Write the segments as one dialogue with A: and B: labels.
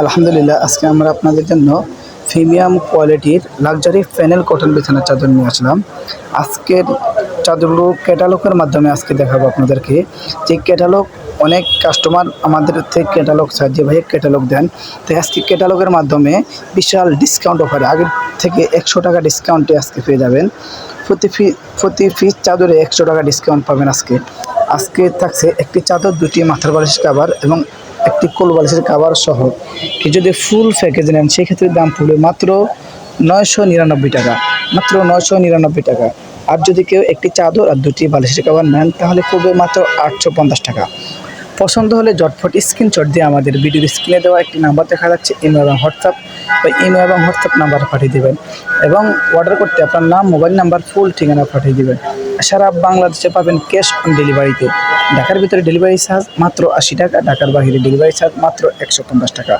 A: আলহামদুলিল্লাহ, আজকে আমরা আপনাদের জন্য প্রিমিয়াম কোয়ালিটির লাক্সারি প্যানেল কটন বিছানার চাদর নিয়ে আসলাম। আজকের চাদরগুলো ক্যাটালগের মাধ্যমে আজকে দেখাবো আপনাদেরকে। যে ক্যাটালগ অনেক কাস্টমার আমাদের থেকে ক্যাটালগ চায় যে ভাই ক্যাটালগ দেন। তাই আজকে ক্যাটালগের মাধ্যমে বিশাল ডিসকাউন্ট অফারে, আগের থেকে একশো টাকা ডিসকাউন্টে আজকে পেয়ে যাবেন। প্রতি ফি, প্রতি পিস চাদরে একশো টাকা ডিসকাউন্ট পাবেন আজকে। আজকে থাকছে একটি চাদর, দুটি মাথার বালিশ কাভার এবং একটি কোল বালিশের কাভার সহ যদি ফুল প্যাকেজ নেন, সেক্ষেত্রে দাম পড়বে মাত্র নয়শো নিরানব্বই টাকা। মাত্র নয়শো নিরানব্বই টাকা। আর যদি কেউ একটি চাদর আর দুটি বালিশের কাভার নেন, তাহলে পড়বে মাত্র আটশো পঞ্চাশ টাকা। পছন্দ হলে জটফট স্ক্রিনশট দিয়ে আমাদের ভিডিওর স্ক্রিনে দেওয়া একটি নাম্বার দেখা যাচ্ছে ইমো এবং হোয়াটসঅ্যাপ বা ইমো এবং হোয়াটসঅ্যাপ নাম্বার পাঠিয়ে দেবেন এবং অর্ডার করতে আপনার নাম মোবাইল নাম্বার ফুল ঠিকানা পাঠিয়ে দেবেন। সারা বাংলাদেশে পাবেন ক্যাশ অন ডেলিভারিতে ঢাকার ভিতরে ডেলিভারি চার্জ মাত্র আশি টাকা, ঢাকার বাইরে ডেলিভারি চার্জ মাত্র একশো পঞ্চাশ টাকা।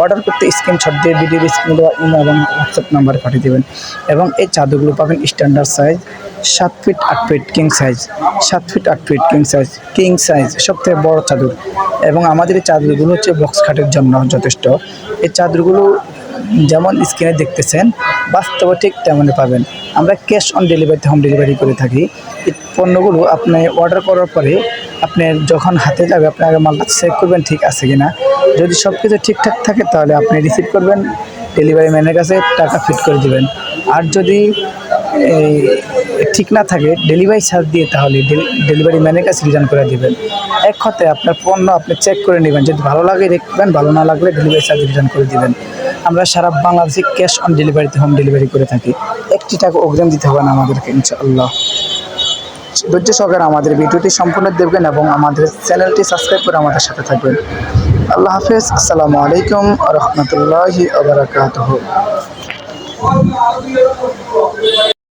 A: অর্ডার করতে স্ক্রিনশট দিয়ে ভিডিওর স্ক্রিনে দেওয়া ইমো এবং হোয়াটসঅ্যাপ নাম্বারে পাঠিয়ে দেবেন। এবং এই চাদরগুলো পাবেন স্ট্যান্ডার্ড সাইজ সাত ফিট আট ফিট কিং সাইজ সাত ফিট আট feet king size king size সবথেকে বড় চাদর। এবং আমাদের এই চাদরগুলো হচ্ছে বক্স খাটের জন্য যথেষ্ট। এই চাদরগুলো যেমন স্ক্রিনে দেখতেছেন, বাস্তবে ঠিক তেমনই পাবেন। আমরা ক্যাশ অন ডেলিভারিতে হোম ডেলিভারি করে থাকি। পণ্যগুলো আপনি অর্ডার করার পরে আপনি যখন হাতে যাবে, আপনি আগে মালটা চেক করবেন, ঠিক আছে কিনা। যদি সব কিছু ঠিকঠাক থাকে, তাহলে আপনি রিসিভ করবেন ডেলিভারি ম্যানের কাছে টাকা ফিট করে দিবেন। আর যদি ঠিক না থাকে ডেলিভারি চার্জ দিয়ে তাহলে ডেলিভারি ম্যানের কাছে রিটার্ন করে দিবেন। এক কথায় আপনার পণ্য আপনি চেক করে নেবেন। যদি ভালো লাগে দেখবেন ভালো না লাগলে ডেলিভারি চার্জ রিটার্ন করে দিবেন। আমরা সারা বাংলাদেশে ক্যাশ অন ডেলিভারিতে হোম ডেলিভারি করে থাকি। একটি টাকা অগ্রিম দিতে হবে না আমাদেরকে, ইনশাআল্লাহ। ধৈর্য সহকারে আমাদের ভিডিওটি সম্পূর্ণ দেখবেন এবং আমাদের চ্যানেলটি সাবস্ক্রাইব করে আমাদের সাথে থাকবেন। আল্লাহ হাফেজ। আসসালামু আলাইকুম রহমতুল্লাহি